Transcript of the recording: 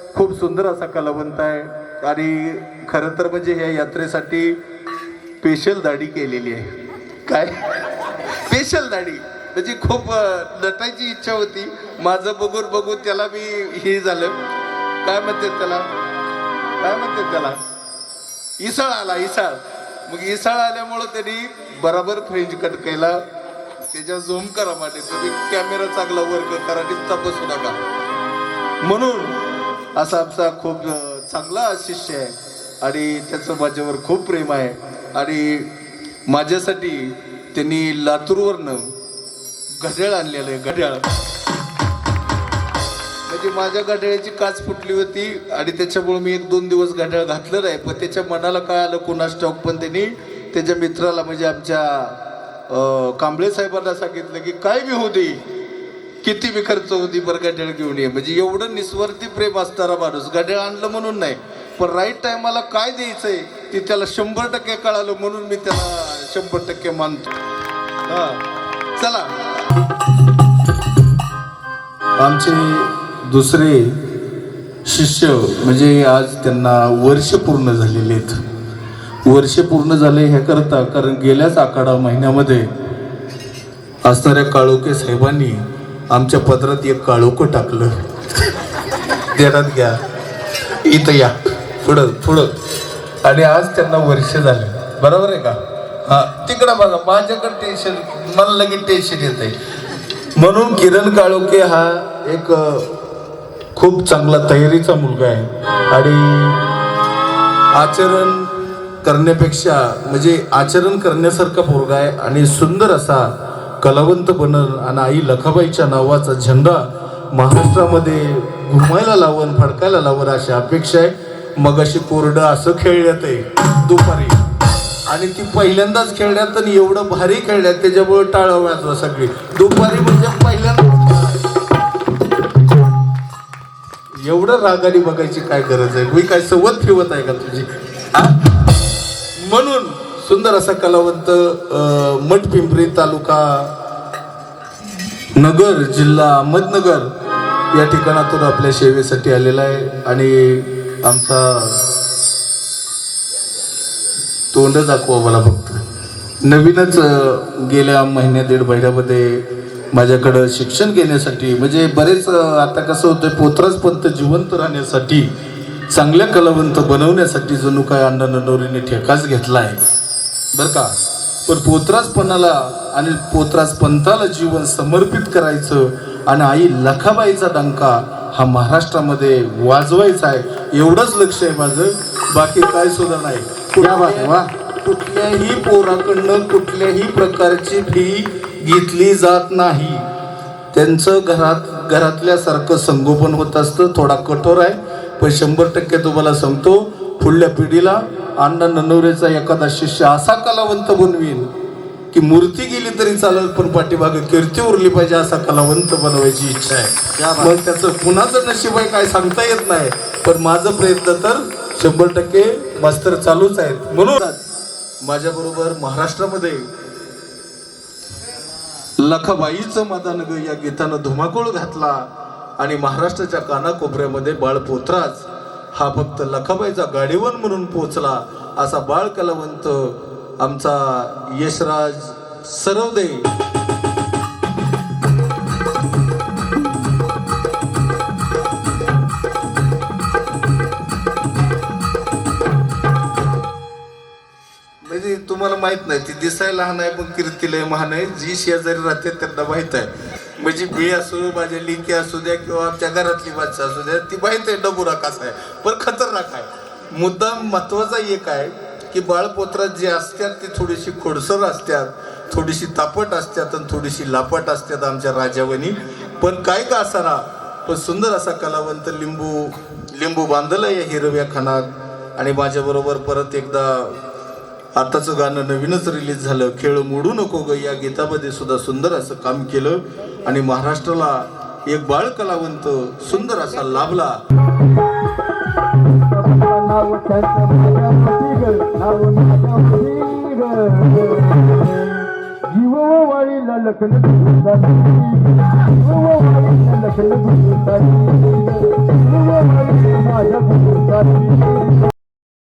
खूप सुंदर असा कलावंत आहे. आणि खरं तर म्हणजे ह्या यात्रेसाठी स्पेशल दाढी केलेली आहे. काय? स्पेशल दाढी. म्हणजे खूप नटायची इच्छा होती. माझं बघून बघून त्याला मी हे झालं. काय म्हणते त्याला? काय म्हणते त्याला? इसळ आला इसळ. मग इसळ आल्यामुळं त्यांनी बराबर फ्रेंच कट केला. त्याच्या झूम करा माटे तुम्ही कॅमेरा चांगला वर्क करा नुसता बसू नका. म्हणून असा आमचा खूप चांगला शिष्य आहे. आणि त्याचं माझ्यावर खूप प्रेम आहे. आणि माझ्यासाठी त्यांनी लातूरवरनं घड्याळ आणलेलं आहे घड्याळ. म्हणजे माझ्या घड्याळाची काच फुटली होती आणि त्याच्यामुळे मी एक दोन दिवस घड्याळ घातलं नाही. पण त्याच्या मनाला काय आलं कुणास स्टॉक पण त्यांनी त्याच्या मित्राला म्हणजे आमच्या कांबळे साहेबांना सांगितलं की काय मी होऊ दे किती बी खर्च होती बरं घड्याळ घेऊन ये. म्हणजे एवढं निस्वार्थी प्रेम असणारा माणूस घड्याळ आणलं म्हणून नाही. पण राईट टायमाला काय द्यायचंय ते त्याला शंभर टक्के कळालं म्हणून मी त्याला शंभर टक्के मानतो. हा. चला. आमचे दुसरे शिष्य म्हणजे आज त्यांना वर्ष पूर्ण झालेले आहेत. वर्ष पूर्ण झाले हे करता कारण गेल्याच आखाडा महिन्यामध्ये असणाऱ्या काळोखे साहेबांनी आमच्या पदरात एक काळोखं टाकलं. देण्यात घ्या. इथं या. पुढं पुढं. आणि आज त्यांना वर्ष झाले. बरोबर आहे का? हा. तिकडं बघा माझ्याकडे टेन्शन मला लगेच टेन्शन येत आहे म्हणून किरण काळोखे हा एक खूप चांगला तयारीचा मुलगा आहे. आणि आचरण करण्यापेक्षा म्हणजे आचरण करण्यासारखा पोरगा आहे आणि सुंदर असा कलावंत बनल आणि आई लखाबाईच्या नावाचा झेंडा महाराष्ट्रामध्ये घुमायला लावून फडकायला लावून अशी अपेक्षा आहे. मग अशी कोरडं असं खेळण्यात आहे दुपारी. आणि ती पहिल्यांदाच खेळण्यात आणि एवढं भारी खेळण्यात त्याच्यामुळे टाळाव्यात वाजवा सगळी. दुपारी म्हणजे पहिल्यांदा. एवढं रागाने बघायची काय गरज आहे? मी काय सवत फिवत आहे का तुझी? सुंदर असा कलावंत अं, मठपिंपरी तालुका नगर जिल्हा अहमदनगर या ठिकाणातून आपल्या सेवेसाठी आलेला आहे. आणि आमचा तोंड दाखवा मला फक्त. नवीनच गेल्या महिन्या दीड महिन्यामध्ये माझ्याकडं शिक्षण घेण्यासाठी म्हणजे बरेच आता कसं होतं पोत्रास पंत जिवंत राहण्यासाठी चांगल्या कलावंत बनवण्यासाठी जणू काय अण्णा ननवरीने ठेकाच घेतला आहे बरं का? पण पोत्रासपणाला आणि पोत्रास पंथाला जीवन समर्पित करायचं आणि आई लखाबाईचा डंका हा महाराष्ट्रामध्ये वाजवायचा आहे. एवढंच लक्ष आहे माझं. बाकी काय सुद्धा नाही. कुठल्या- कुठल्याही पोराकडनं कुठल्याही प्रकारची फी घेतली जात नाही. त्यांचं घरात घरातल्यासारखं संगोपन होत असतं. थोडा कठोर आहे. पण शंभर टक्के तुम्हाला सांगतो पुढल्या पिढीला अण्णा ननवरेचा एखादा शिष्य असा कलावंत बनवीन की मूर्ती गेली तरी चालेल पण पाठीमागे कीर्ती उरली पाहिजे असा कलावंत बनवायची इच्छा आहे. मग त्याचं कुणाचं नशीब आहे काय सांगता येत नाही पण माझं प्रयत्न तर शंभर टक्के मास्तर चालूच आहेत. म्हणून माझ्याबरोबर महाराष्ट्रामध्ये लखाबाईचं मदानग या गीतानं धुमाकूळ घातला आणि महाराष्ट्राच्या कानाकोपऱ्यामध्ये बाळ पोथराज हा फक्त लखाबाईचा गाडीवन म्हणून पोचला असा बाळ कलावंत आमचा यशराज सरवदे. म्हणजे तुम्हाला माहीत नाही ती दिसायला लहान आहे पण कीर्तीलय महान आहे. जी शेजारी राहते त्यांना माहीत आहे. म्हणजे मी असो माझ्या लिंकी असू द्या किंवा आमच्या घरातली माणसं असू द्या ती माहीत आहे डबुरा कसा आहे. पण खतरनाक आहे. मुद्दा महत्त्वाचा एक आहे की बाळपोत्रात जे असतात ती थोडीशी खोडसर असतात थोडीशी तापट असतात आणि थोडीशी लापट असतात आमच्या राजावनी. पण काय का असाना पण सुंदर असा कलावंत लिंबू लिंबू बांधलं या हिरव्या खानात आणि माझ्याबरोबर परत एकदा आताचं गाणं नवीनच रिलीज झालं खेळ मोडू नको ग या गीतामध्ये सुद्धा सुंदर असं काम केलं. आणि महाराष्ट्राला एक बाळ कलावंत सुंदर असा लाभला.